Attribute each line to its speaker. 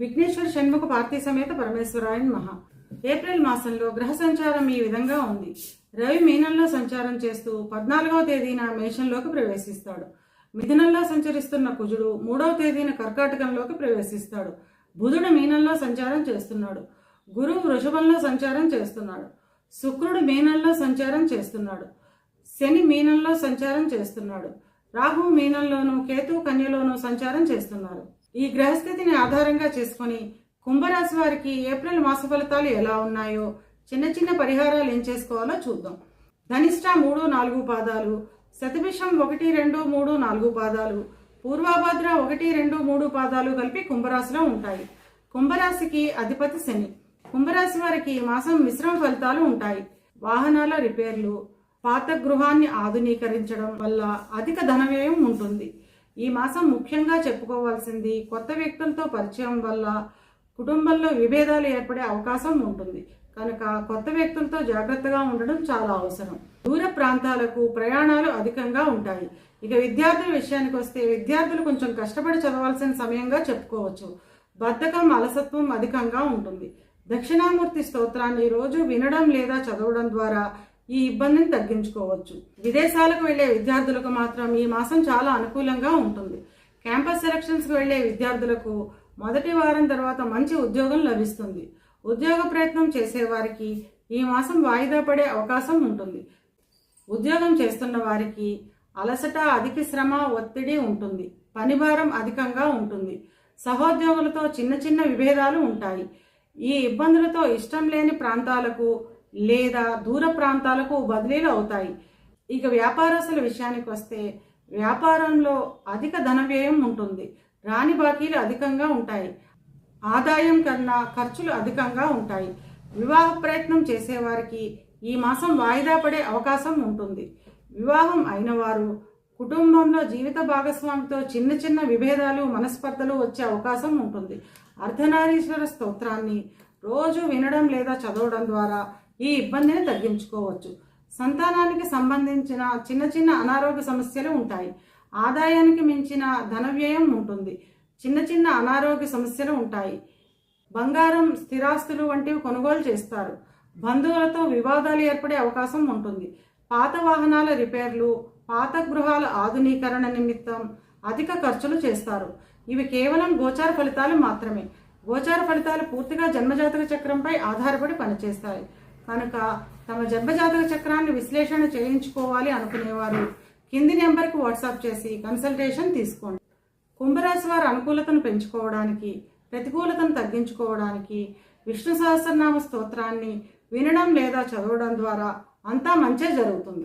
Speaker 1: విఘ్నేశ్వర షణ్ముఖ పార్థి సమేత పరమేశ్వరాయన్ మహా. ఏప్రిల్ మాసంలో గ్రహ సంచారం ఈ విధంగా ఉంది. రవి మీనంలో సంచారం చేస్తూ పద్నాలుగవ తేదీన మేషంలోకి ప్రవేశిస్తాడు. మిథునంలో సంచరిస్తున్న కుజుడు మూడవ తేదీన కర్కాటకంలోకి ప్రవేశిస్తాడు. బుధుడు మీనంలో సంచారం చేస్తున్నాడు. గురువు వృషభంలో సంచారం చేస్తున్నాడు. శుక్రుడు మీనంలో సంచారం చేస్తున్నాడు. శని మీనంలో సంచారం చేస్తున్నాడు. రాహు మీనంలోనూ కేతు కన్యలోనూ సంచారం చేస్తున్నారు. ఈ గ్రహస్థితిని ఆధారంగా చేసుకొని కుంభరాశి వారికి ఏప్రిల్ మాస ఫలితాలు ఎలా ఉన్నాయో చిన్న చిన్న పరిహారాలు ఏం చేసుకోవాలో చూద్దాం. ధనిష్ట మూడు నాలుగు పాదాలు శతభిషం ఒకటి రెండు మూడు నాలుగు పాదాలు పూర్వాభద్ర ఒకటి రెండు మూడు పాదాలు కలిపి కుంభరాశిలో ఉంటాయి. కుంభరాశికి అధిపతి శని. కుంభరాశి వారికి ఈ మాసం మిశ్రమ ఫలితాలు ఉంటాయి. వాహనాల రిపేర్లు పాత గృహాన్ని ఆధునీకరించడం వల్ల అధిక ధన వ్యయం ఉంటుంది. ఈ మాసం ముఖ్యంగా చెప్పుకోవాల్సింది కొత్త వ్యక్తులతో పరిచయం వల్ల కుటుంబంలో విభేదాలు ఏర్పడే అవకాశం ఉంటుంది. కనుక కొత్త వ్యక్తులతో జాగ్రత్తగా ఉండడం చాలా అవసరం. దూర ప్రాంతాలకు ప్రయాణాలు అధికంగా ఉంటాయి. ఇక విద్యార్థుల విషయానికి వస్తే విద్యార్థులు కొంచెం కష్టపడి చదవాల్సిన సమయంగా చెప్పుకోవచ్చు. బద్ధకం అలసత్వం అధికంగా ఉంటుంది. దక్షిణామూర్తి స్తోత్రాన్ని రోజు వినడం లేదా చదవడం ద్వారా ఈ ఇబ్బందిని తగ్గించుకోవచ్చు. విదేశాలకు వెళ్ళే విద్యార్థులకు మాత్రం ఈ మాసం చాలా అనుకూలంగా ఉంటుంది. క్యాంపస్ సెలక్షన్స్కి వెళ్ళే విద్యార్థులకు మొదటి వారం తర్వాత మంచి ఉద్యోగం లభిస్తుంది. ఉద్యోగ ప్రయత్నం చేసేవారికి ఈ మాసం వాయిదా పడే అవకాశం ఉంటుంది. ఉద్యోగం చేస్తున్న వారికి అలసట అధిక శ్రమ ఒత్తిడి ఉంటుంది. పనిభారం అధికంగా ఉంటుంది. సహోద్యోగులతో చిన్న చిన్న విభేదాలు ఉంటాయి. ఈ ఇబ్బందులతో ఇష్టం లేని ప్రాంతాలకు లేదా దూర ప్రాంతాలకు బదిలీలు అవుతాయి. ఇక వ్యాపారస్తుల విషయానికి వస్తే వ్యాపారంలో అధిక ధన వ్యయం ఉంటుంది. రాని బాకీలు అధికంగా ఉంటాయి. ఆదాయం కన్నా ఖర్చులు అధికంగా ఉంటాయి. వివాహ ప్రయత్నం చేసేవారికి ఈ మాసం వాయిదా పడే అవకాశం ఉంటుంది. వివాహం అయిన వారు కుటుంబంలో జీవిత భాగస్వామితో చిన్న చిన్న విభేదాలు మనస్పర్ధలు వచ్చే అవకాశం ఉంటుంది. అర్ధనారీశ్వర స్తోత్రాన్ని రోజు వినడం లేదా చదవడం ద్వారా ఈ ఇబ్బందిని తగ్గించుకోవచ్చు. సంతానానికి సంబంధించిన చిన్న చిన్న అనారోగ్య సమస్యలు ఉంటాయి. ఆదాయానికి మించిన ధన వ్యయం ఉంటుంది. చిన్న చిన్న అనారోగ్య సమస్యలు ఉంటాయి. బంగారం స్థిరాస్తులు వంటివి కొనుగోలు చేస్తారు. బంధువులతో వివాదాలు ఏర్పడే అవకాశం ఉంటుంది. పాత వాహనాల రిపేర్లు పాత గృహాల ఆధునీకరణ నిమిత్తం అధిక ఖర్చులు చేస్తారు. ఇవి కేవలం గోచార ఫలితాలు మాత్రమే. గోచార ఫలితాలు పూర్తిగా జన్మజాతక చక్రంపై ఆధారపడి పనిచేస్తాయి. కనుక తమ జన్మజాతక చక్రాన్ని విశ్లేషణ చేయించుకోవాలి అనుకునేవారు. కింది నెంబర్కి వాట్సాప్ చేసి కన్సల్టేషన్ తీసుకోండి. కుంభరాశి వారి అనుకూలతను పెంచుకోవడానికి ప్రతికూలతను తగ్గించుకోవడానికి విష్ణు సహస్రనామ స్తోత్రాన్ని వినడం లేదా చదవడం ద్వారా అంతా మంచే జరుగుతుంది.